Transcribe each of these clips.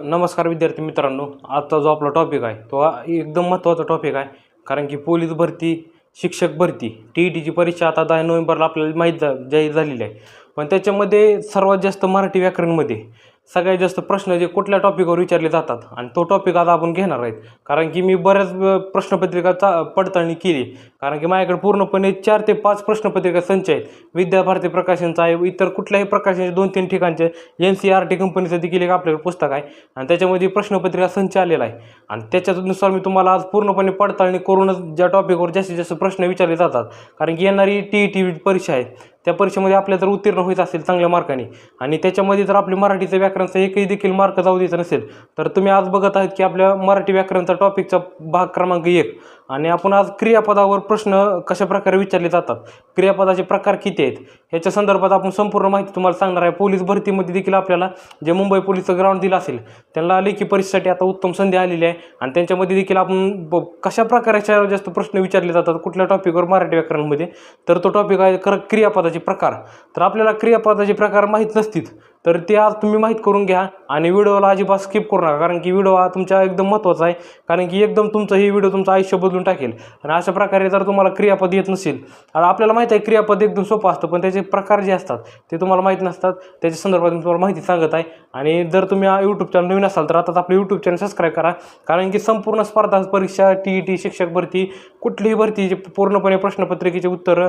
नमस्कार विद्यार्थी मित्रांनो आजचा जो आपला टॉपिक आहे तो एकदम महत्त्वाचा टॉपिक आहे. कारण की पोलीस भरती शिक्षक भरती टी ई टीची परीक्षा आता दहा नोव्हेंबरला आपल्याला माहीत जा जाहीर झालेली आहे. पण त्याच्यामध्ये सर्वात जास्त मराठी व्याकरणमध्ये सगळ्यात जास्त प्रश्न जे कुठल्या टॉपिकवर विचारले जातात आणि तो टॉपिक आता आपण घेणार आहेत कारण की मी बऱ्याच प्रश्नपत्रिका चा पडताळणी केली कारण की माझ्याकडे पूर्णपणे चार ते पाच प्रश्नपत्रिका संच आहेत विद्याभारती प्रकाशनचा आहे इतर कुठल्याही प्रकाशनाचे दोन तीन ठिकाणचे एन सी आर टी कंपनीचं देखील एक आपल्याकडे पुस्तक आहे आणि त्याच्यामध्ये प्रश्नपत्रिका संच आलेला आहे आणि त्याच्यानुसार मी तुम्हाला आज पूर्णपणे पडताळणी करूनच ज्या टॉपिकवर जास्तीत जास्त प्रश्न विचारले जातात कारण की येणारी टी ई टी परीक्षा आहे त्या परीक्षेमध्ये आपल्या जर उत्तीर्ण होत असेल चांगल्या मार्काने आणि त्याच्यामध्ये जर आपली मराठीचं व्याकरणचा एकही देखील मार्क जाऊ द्यायचा नसेल तर तुम्ही आज बघत आहात की आपल्या मराठी व्याकरणचा टॉपिकचा भाग क्रमांक एक. आणि आपण आज क्रियापदावर प्रश्न कशा प्रकारे विचारले जातात? क्रियापदाचे प्रकार किती आहेत? ह्याच्या संदर्भात आपण संपूर्ण माहिती तुम्हाला सांगणार आहे. पोलीस भरतीमध्ये देखील आपल्याला जे मुंबई पोलीसचं ग्राउंड दिलं असेल त्यांना लेखी परीक्षेसाठी आता उत्तम संधी आलेली आहे. आणि त्यांच्यामध्ये देखील आपण ब कशा प्रकारच्या जास्त प्रश्न विचारले जातात कुठल्या टॉपिकवर मराठी व्याकरणमध्ये तर तो टॉपिक आहे कर क्रियापदाचे प्रकार. तर आपल्याला क्रियापदाचे प्रकार माहीत नसतील तर ते आज तुम्ही माहीत करून घ्या आणि व्हिडिओला अजिबात स्किप करू नका कारण की व्हिडिओ हा तुमच्या एकदम महत्त्वाचा आहे कारण की एकदम तुमचं हे व्हिडिओ तुमचं आयुष्य बदलून टाकेल. आणि अशा प्रकारे जर तुम्हाला क्रियापद येत नसेल आता आपल्याला माहीत आहे क्रियापद एकदम सोपं असतं पण त्याचे प्रकार जे असतात ते तुम्हाला माहीत नसतात. त्याच्या संदर्भात मी तुम्हाला माहिती सांगत आहे. आणि जर तुम्ही यूट्यूब चॅनल नवीन असाल तर आताच आपलं यूट्यूब चॅनल सबस्क्राईब करा. कारण की संपूर्ण स्पर्धा परीक्षा टी ई टी शिक्षक भरती कुठलीही भरती जे पूर्णपणे प्रश्नपत्रिकेचे उत्तर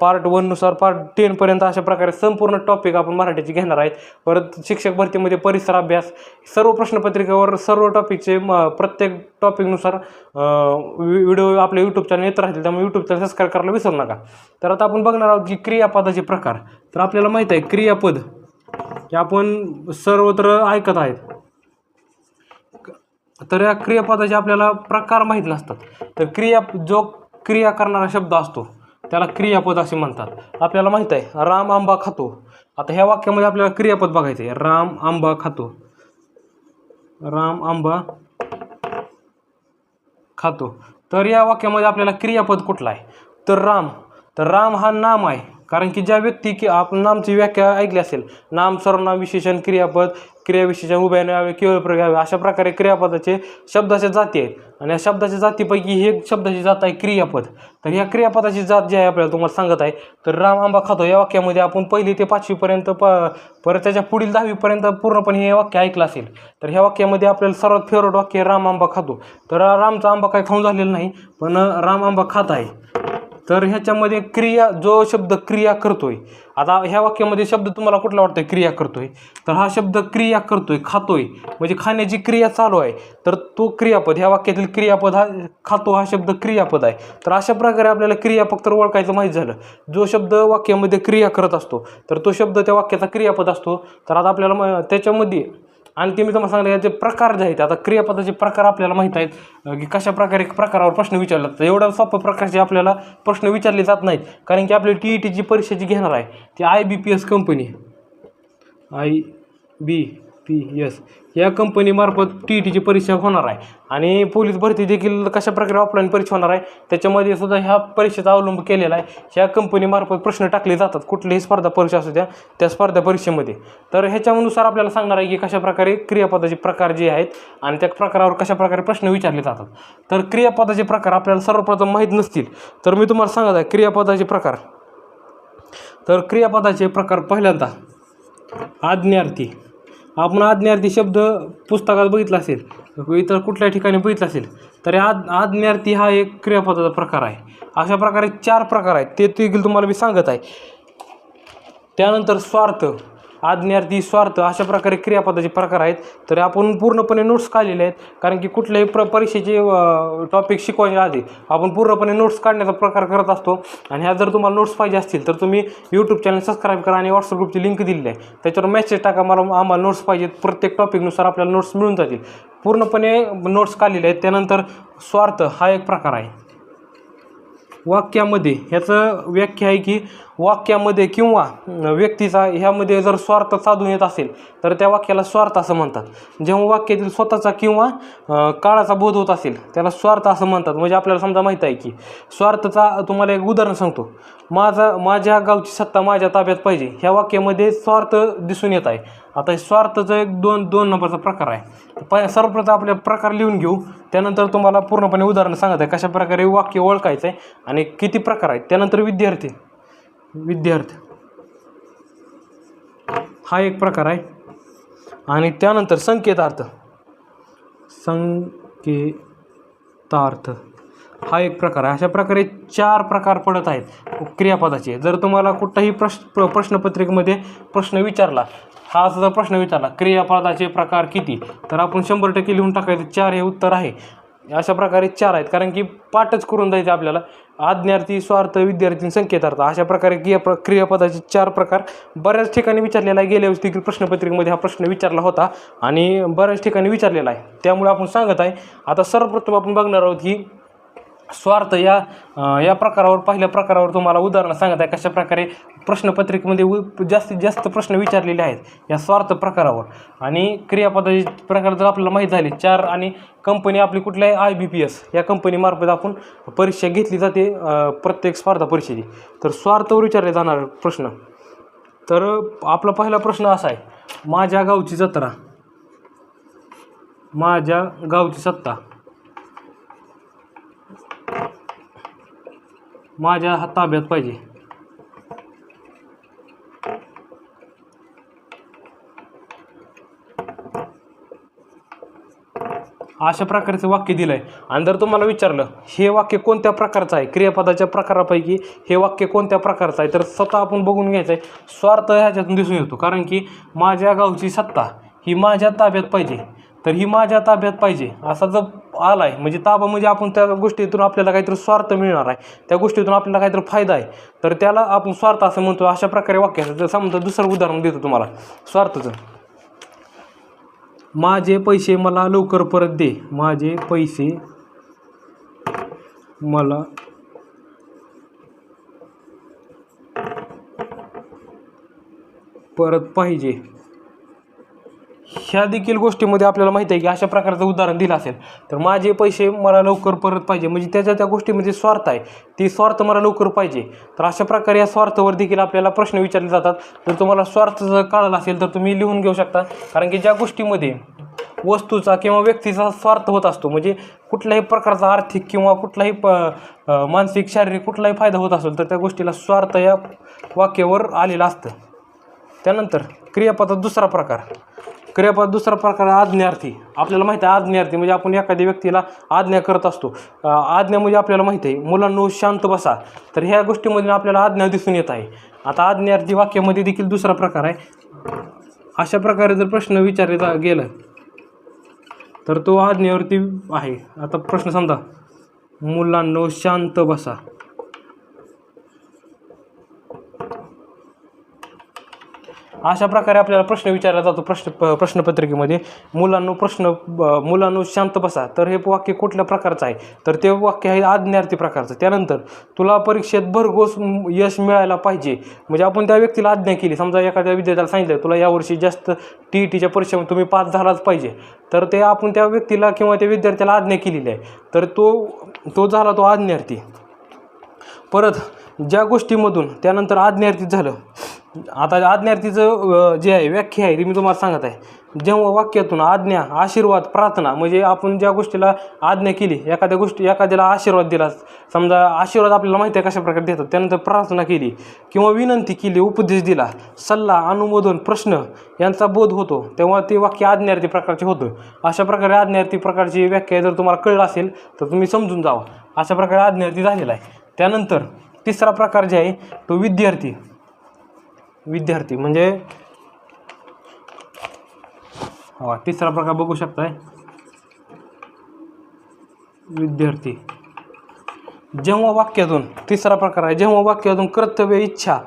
पार्ट वननुसार पार्ट टेनपर्यंत अशा प्रकारे संपूर्ण टॉपिक आपण मराठीचे घेणार आहेत. परत शिक्षक भरतीमध्ये परिसर अभ्यास सर्व प्रश्नपत्रिकेवर सर्व टॉपिकचे म प्रत्येक टॉपिकनुसार व्हिडिओ आपल्या यूट्यूब चॅनल येत राहतील त्यामुळे यूट्यूब चॅनल सबस्क्राईब करायला विसरू नका. तर आता आपण बघणार आहोत की क्रियापदाचे प्रकार. तर आपल्याला माहीत आहे क्रियापद हे आपण सर्वत्र ऐकत आहेत. तर या क्रियापदाचे आपल्याला प्रकार माहीत नसतात. तर क्रिया जो क्रिया करणारा शब्द असतो त्याला क्रियापद असे म्हणतात. आपल्याला माहीत आहे राम आंबा खातो. आता ह्या वाक्यामध्ये आपल्याला क्रियापद बघायचं आहे राम आंबा खातो. राम आंबा खातो. तर या वाक्यामध्ये आपल्याला क्रियापद कुठला आहे? तर राम. तर राम हा नाम आहे. कारण की ज्या व्यक्ती की आपण नामची व्याख्या ऐकली असेल नाम सर्वनाम विशेषण क्रियापद क्रियाविशेषण उभ्याने यावे केवळ प्रयोग अशा प्रकारे क्रियापदाचे शब्दाच्या जाती आहेत. आणि या शब्दाच्या जातीपैकी ही एक शब्दाची जात आहे क्रियापद. तर या क्रियापदाची जात जी आहे आपल्याला तुम्हाला सांगत आहे तर राम आंबा खातो. या वाक्यामध्ये आपण पहिली ते पाचवीपर्यंत प परत त्याच्या पुढील दहावीपर्यंत पूर्णपणे हे वाक्य ऐकलं असेल. तर ह्या वाक्यामध्ये आपल्याला सर्वात फेवरेट वाक्य आहे, राम आंबा खातो. तर रामचा आंबा काही खाऊन झालेला नाही पण राम आंबा खात आहे. तर ह्याच्यामध्ये क्रिया जो शब्द क्रिया करतोय आता ह्या वाक्यामध्ये शब्द तुम्हाला कुठला वाटतोय? क्रिया करतोय. तर हा शब्द क्रिया करतोय खातोय. म्हणजे खाण्याची क्रिया चालू आहे. तर तो क्रियापद ह्या वाक्यातील क्रियापद हा खातो हा शब्द क्रियापद आहे. तर अशा प्रकारे आपल्याला क्रियापद तर ओळखायचं माहीत झालं. जो शब्द वाक्यामध्ये क्रिया करत असतो तर तो शब्द त्या वाक्याचा क्रियापद असतो. तर आता आपल्याला म- त्याच्यामध्ये आणखी मी तुम्हाला सांगितलं याचे प्रकार जे आहेत आता क्रियापदाचे प्रकार आपल्याला माहीत आहेत की कशा प्रकारे प्रकारावर प्रश्न विचारले जातात. एवढ्या सोप्या प्रकारचे आपल्याला प्रश्न विचारले जात नाहीत. कारण की आपली टी ई टीची परीक्षा जी घेणार आहे. ती I B P S company I B P S या कंपनीमार्फत टी ई टीची परीक्षा होणार आहे. आणि पोलीस भरती देखील कशा प्रकारे ऑफलाईन परीक्षा होणार आहे त्याच्यामध्ये सुद्धा ह्या परीक्षेचा अवलंब केलेला आहे. ह्या कंपनीमार्फत प्रश्न टाकले जातात. कुठलीही स्पर्धा परीक्षा असू द्या त्या स्पर्धा परीक्षेमध्ये. तर ह्याच्यानुसार आपल्याला सांगणार आहे की कशा प्रकारे क्रियापदाचे प्रकार जे आहेत आणि त्या प्रकारावर कशा प्रकारे प्रश्न विचारले जातात. तर क्रियापदाचे प्रकार आपल्याला सर्वप्रथम माहीत नसतील. तर मी तुम्हाला सांगत आहे क्रियापदाचे प्रकार. तर क्रियापदाचे प्रकार पहिल्यांदा आज्ञार्थी. आपण आज्ञार्थी शब्द पुस्तकात बघितला असेल इतर कुठल्या ठिकाणी बघितला असेल तर आज आज्ञार्थी हा एक क्रियापदाचा प्रकार आहे. अशा प्रकारे चार प्रकार आहेत ते देखील तुम्हाला मी सांगत आहे. त्यानंतर स्वार्थ. आज्ञार्थी स्वार्थ अशा प्रकारे क्रियापदाचे प्रकार आहेत. तर आपण पूर्णपणे नोट्स काढलेले आहेत. कारण की कुठल्याही प्र परीक्षेचे टॉपिक शिकवायच्या आधी आपण पूर्णपणे नोट्स काढण्याचा प्रकार करत असतो. आणि ह्या जर तुम्हाला नोट्स पाहिजे असतील तर तुम्ही यूट्यूब चॅनल सबस्क्राईब करा आणि व्हॉट्सअप ग्रुपची लिंक दिलेली आहे. त्याच्यावर मेसेज टाका मला आम्हाला नोट्स पाहिजेत प्रत्येक टॉपिकनुसार आपल्याला नोट्स मिळून जातील. पूर्णपणे नोट्स काढलेले आहेत. त्यानंतर स्वार्थ हा एक प्रकार आहे. वाक्यामध्ये ह्याचं व्याख्या आहे की वाक्यामध्ये किंवा व्यक्तीचा ह्यामध्ये जर स्वार्थ साधून येत असेल तर त्या वाक्याला स्वार्थ असं म्हणतात. जेव्हा वाक्यातील स्वतःचा किंवा काळाचा बोध होत असेल त्याला स्वार्थ असं म्हणतात. म्हणजे आपल्याला समजा माहीत आहे की स्वार्थचा तुम्हाला एक उदाहरण सांगतो. माझा माझ्या गावची सत्ता माझ्या ताब्यात पाहिजे. ह्या वाक्यामध्ये स्वार्थ दिसून येत आहे. आता स्वार्थचं एक दोन दोन नंबरचा प्रकार आहे. प सर्वप्रथम आपल्या प्रकार लिहून घेऊ. त्यानंतर तुम्हाला पूर्णपणे उदाहरण सांगत आहे कशा प्रकारे वाक्य ओळखायचं आहे आणि किती प्रकार आहेत. त्यानंतर विद्यार्थी. विद्यार्थी. हा एक प्रकार आहे. आणि त्यानंतर संकेतार्थ. संकेतार्थ हा एक प्रकार आहे. अशा प्रकारे चार प्रकार पडत आहेत क्रियापदाचे. जर तुम्हाला कुठलाही प्रश्न प्रश्नपत्रिकेमध्ये प्रश्न विचारला हा जर प्रश्न विचारला क्रियापदाचे प्रकार किती? तर आपण शंभर टक्के लिहून टाकायचं. चार हे उत्तर आहे. अशा प्रकारे चार आहेत. कारण की पाठच करून द्यायचे आपल्याला. आज्ञार्थी स्वार्थ विद्यार्थी संकेतार्थ. अशा प्रकारे क्रिया प्र क्रियापदाचे चार प्रकार बऱ्याच ठिकाणी विचारलेला आहे. गेल्या वेळेस देखील प्रश्नपत्रिकेमध्ये हा प्रश्न विचारला होता आणि बऱ्याच ठिकाणी विचारलेला आहे. त्यामुळे आपण सांगत आहे. आता सर्वप्रथम आपण बघणार आहोत की स्वार्थ या या प्रकारावर पहिल्या प्रकारावर तुम्हाला उदाहरणं सांगत आहे. कशा प्रकारे प्रश्नपत्रिकेमध्ये उ जास्तीत जास्त प्रश्न विचारलेले आहेत या स्वार्थ प्रकारावर. आणि क्रियापदाचे प्रकार जर आपल्याला माहीत झाले चार आणि कंपनी आपली कुठली आहे? आय बी पी एस या कंपनीमार्फत आपण परीक्षा घेतली जाते प्रत्येक स्पर्धा परीक्षेची. तर स्वार्थवर विचारले जाणार प्रश्न. तर आपला पहिला प्रश्न असा आहे माझ्या गावची जत्रा. माझ्या गावची सत्ता. माझ्या हात ताब्यात पाहिजे. अशा प्रकारचं वाक्य दिलं आहे आणि जर तुम्हाला विचारलं हे वाक्य कोणत्या प्रकारचं आहे? क्रियापदाच्या प्रकारापैकी हे वाक्य कोणत्या प्रकारचं आहे? तर स्वतः आपण बघून घ्यायचं आहे स्वार्थ ह्याच्यातून दिसून येतो. कारण की माझ्या गावची सत्ता ही माझ्या ताब्यात पाहिजे. तर ही माझ्या ताब्यात पाहिजे. असा जर आला आहे म्हणजे ताबा म्हणजे आपण त्या गोष्टीतून आपल्याला काहीतरी स्वार्थ मिळणार आहे. त्या गोष्टीतून आपल्याला काहीतरी फायदा आहे. तर त्याला आपण स्वार्थ असं म्हणतो. अशा प्रकारे वाक्याचं जर समजा दुसरं उदाहरण देतो तुम्हाला. स्वार्थचं. माझे पैसे मला लवकर परत दे. माझे पैसे मला परत पाहिजे. ह्या देखील गोष्टीमध्ये आपल्याला माहिती आहे की अशा प्रकारचं उदाहरण दिलं असेल. तर माझे पैसे मला लवकर परत पाहिजे. म्हणजे त्याच्या त्या गोष्टीमध्ये स्वार्थ आहे. ती स्वार्थ मला लवकर पाहिजे. तर अशा प्रकारे या स्वार्थवर देखील आपल्याला प्रश्न विचारले जातात. जर तुम्हाला स्वार्थ जर कळाला असेल तर तुम्ही लिहून घेऊ शकता. कारण की ज्या गोष्टीमध्ये वस्तूचा किंवा व्यक्तीचा स्वार्थ होत असतो म्हणजे कुठल्याही प्रकारचा आर्थिक किंवा कुठलाही प मानसिक शारीरिक कुठलाही फायदा होत असेल तर त्या गोष्टीला स्वार्थ या वाक्यावर आलेलं असतं. त्यानंतर क्रियापदात दुसरा प्रकार. क्रियापद दुसरा प्रकार आहे आज्ञार्थी. आपल्याला माहिती आहे आज्ञार्थी म्हणजे आपण एखाद्या व्यक्तीला आज्ञा करत असतो. आज्ञा म्हणजे आपल्याला माहिती आहे मुलांनो शांत बसा. तर ह्या गोष्टीमध्ये आपल्याला आज्ञा दिसून येत आहे. आता आज्ञार्थी वाक्यामध्ये देखील दुसरा प्रकार आहे. अशा प्रकारे जर प्रश्न विचारले जा गेलं तर तो आज्ञेवरती आहे. आता प्रश्न समजा मुलांनो शांत बसा. अशा प्रकारे आपल्याला प्रश्न विचारला जातो प्रश्न प- प्रश्नपत्रिकेमध्ये. मुलांनो प्रश्न मुलांनो शांत बसा. तर हे वाक्य कुठल्या प्रकारचं आहे? तर ते वाक्य आहे आज्ञार्थी प्रकारचं. त्यानंतर तुला परीक्षेत भरघोस यश मिळायला पाहिजे. म्हणजे आपण त्या व्यक्तीला आज्ञा केली. समजा एखाद्या विद्यार्थ्याला सांगितलं तुला यावर्षी जास्त टी ई टीच्या परीक्षेमध्ये तुम्ही पास झालाच पाहिजे. तर ते आपण त्या व्यक्तीला किंवा त्या विद्यार्थ्याला आज्ञा केलेली आहे. तर तो तो झाला तो आज्ञार्थी. परत ज्या गोष्टीमधून त्यानंतर आज्ञार्थी झालं. आता आज्ञार्थीचं जे आहे व्याख्या आहे ती मी तुम्हाला सांगत आहे. जेव्हा वाक्यातून आज्ञा आशीर्वाद प्रार्थना म्हणजे आपण ज्या गोष्टीला आज्ञा केली एखाद्या गोष्टी एखाद्याला आशीर्वाद दिला समजा आशीर्वाद आपल्याला माहिती आहे कशाप्रकारे देतात त्यानंतर प्रार्थना केली किंवा विनंती केली उपदेश दिला सल्ला अनुमोदन प्रश्न यांचा बोध होतो तेव्हा ते वाक्य आज्ञार्थी प्रकारचे होतं. अशा प्रकारे आज्ञार्थी प्रकारची व्याख्या जर तुम्हाला कळलं असेल तर तुम्ही समजून जावा. अशा प्रकारे आज्ञार्थी झालेला आहे. त्यानंतर तिसरा प्रकार जे आहे तो विद्यार्थी. विद्यार्थी म्हणजे हा तिसरा प्रकार बघू शकताय. विद्यार्थी. जेव्हा वाक्यातून तिसरा प्रकार आहे जेव्हा वाक्यातून कर्तव्य इच्छा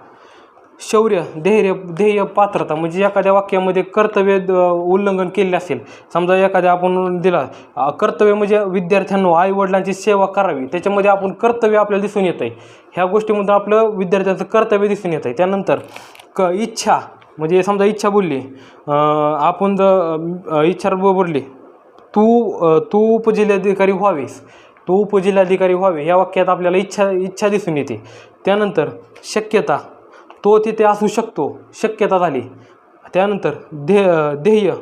शौर्य धैर्य ध्येय पात्रता म्हणजे एखाद्या वाक्यामध्ये कर्तव्य उल्लंघन केले असेल. समजा एखाद्या आपण दिला कर्तव्य म्हणजे विद्यार्थ्यांना आईवडिलांची सेवा करावी. त्याच्यामध्ये आपण कर्तव्य आपल्याला दिसून येतं आहे ह्या गोष्टीमध्ये आपलं विद्यार्थ्यांचं कर्तव्य दिसून येतं आहे त्यानंतर क इच्छा म्हणजे समजा इच्छा बोलली आपण जर इच्छा बोलली तू तू उपजिल्हाधिकारी व्हावीस. तू उपजिल्हाधिकारी व्हावे. या वाक्यात आपल्याला इच्छा इच्छा दिसून येते. त्यानंतर शक्यता तो तिथे असू शकतो. शक्यता झाली. त्यानंतर ध्ये ध्येय.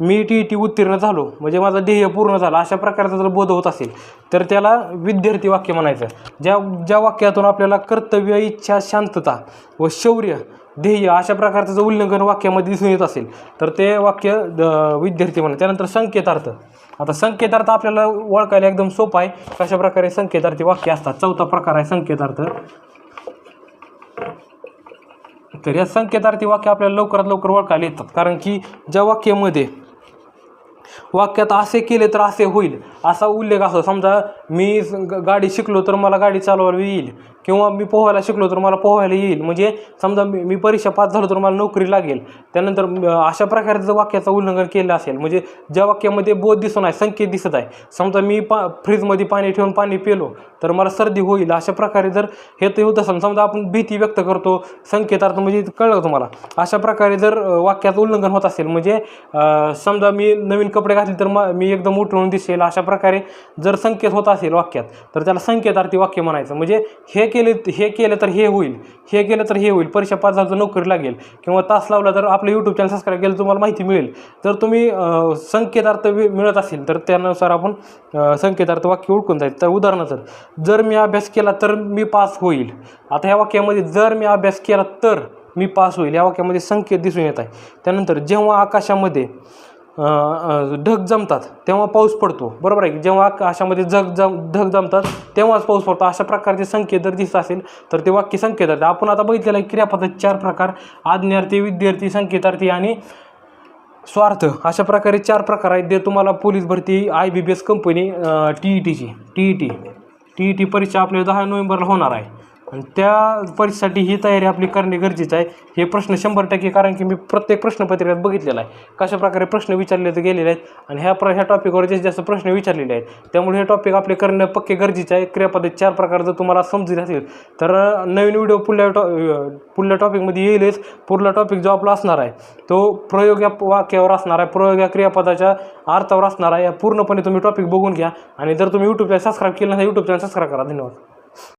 मी टी टी उत्तीर्ण झालो. म्हणजे माझं ध्येय पूर्ण झालं. अशा प्रकारचा जर बोध होत असेल तर त्याला विद्यार्थी वाक्य म्हणायचं. ज्या ज्या वाक्यातून आपल्याला कर्तव्य इच्छा शांतता व शौर्य ध्येय अशा प्रकारचं जर उल्लंघन वाक्यामध्ये दिसून येत असेल तर ते वाक्य द- विद्यार्थी म्हणा. त्यानंतर संकेतार्थ. आता संकेतार्थ आपल्याला ओळखायला एकदम सोपं आहे. कशा प्रकारे संकेतार्थी वाक्य असतात. चौथा प्रकार आहे संकेतार्थ. तर या संकेतार्थी वाक्य आपल्याला लवकरात लवकर ओळखायला येतात. कारण की ज्या वाक्यामध्ये वाक्यात असे केले तर असे होईल. असा उल्लेख असतो. समजा मी गाडी शिकलो तर मला गाडी चालवायला येईल. किंवा मी पोहायला शिकलो तर मला पोहायला येईल. म्हणजे समजा मी मी परीक्षा पास झालो तर मला नोकरी लागेल. त्यानंतर अशा प्रकारे जर वाक्याचं उल्लंघन केलं असेल म्हणजे ज्या वाक्यामध्ये बोध दिसून आहे संकेत दिसत आहे. समजा मी पा फ्रीजमध्ये पाणी ठेवून पाणी पिलो तर मला सर्दी होईल. अशा प्रकारे जर हे तर होत असेल. समजा आपण भीती व्यक्त करतो संकेतार्थ म्हणजे कळलं तुम्हाला. अशा प्रकारे जर वाक्याचं उल्लंघन होत असेल म्हणजे समजा मी नवीन कपडे घातले तर मा मी एकदम उठून दिसेल अशा प्रकारे जर संकेत होत असेल वाक्यात तर त्याला संकेतार्थी वाक्य म्हणायचं. म्हणजे हे केले हे केलं तर हे होईल हे केलं तर हे होईल परीक्षा पास झालं तर नोकरी लागेल किंवा तास लावला तर आपलं यूट्यूब चॅनल सबस्क्राईब केलं तुम्हाला माहिती मिळेल. जर तुम्ही संकेतार्थ मिळत असेल तर त्यानुसार आपण संकेतार्थ वाक्य ओळखून जाईल. तर उदाहरणार्थ जर मी अभ्यास केला तर मी पास होईल. आता ह्या वाक्यामध्ये जर मी अभ्यास केला तर मी पास होईल. या वाक्यामध्ये संकेत दिसून येत आहे. त्यानंतर जेव्हा आकाशामध्ये ढग जमतात तेव्हा पाऊस पडतो. बरोबर आहे? की जेव्हा आकाशामध्ये जग जम ढग जमतात तेव्हाच पाऊस पडतो. अशा प्रकारचे संकेत जर दिसत असेल तर ते वाक्य संकेतार्थी आपण आता बघितलेलं आहे क्रियापदाचे चार प्रकार आज्ञार्थी विद्यार्थी संकेतार्थी आणि स्वार्थ. अशा प्रकारे चार प्रकार आहेत. जे तुम्हाला पोलीस भरती I B B S company T E टीची T E T T E T परीक्षा आपल्या दहा नोव्हेंबरला होणार आहे. आणि त्या परीक्षेसाठी ही तयारी आपली करणे गरजेचं आहे. हे प्रश्न शंभर टक्के कारण की मी प्रत्येक प्रश्नपत्रिकात बघितलेला आहे. कशा प्रकारे प्रश्न विचारले गेलेले आहेत आणि ह्या प्र ह्या टॉपिकवर जास्तीत जास्त प्रश्न विचारलेले आहेत. त्यामुळे हे टॉपिक आपले करणं पक्के गरजेचं आहे. क्रियापद्धती चार प्रकार जर तुम्हाला समजत असेल तर नवीन व्हिडिओ पुढल्या टॉ पुढल्या टॉपिकमध्ये येईलच. पुढला टॉपिक जो आपला असणार आहे तो प्रयोग या वाक्यावर असणार आहे. प्रयोग या क्रियापदाच्या अर्थावर असणार आहे. या पूर्णपणे तुम्ही टॉपिक बघून घ्या. आणि जर तुम्ही यूट्यूबला सबस्क्राईब केलं नाही यूट्यूब चॅनल सबस्क्राईब करा. धन्यवाद.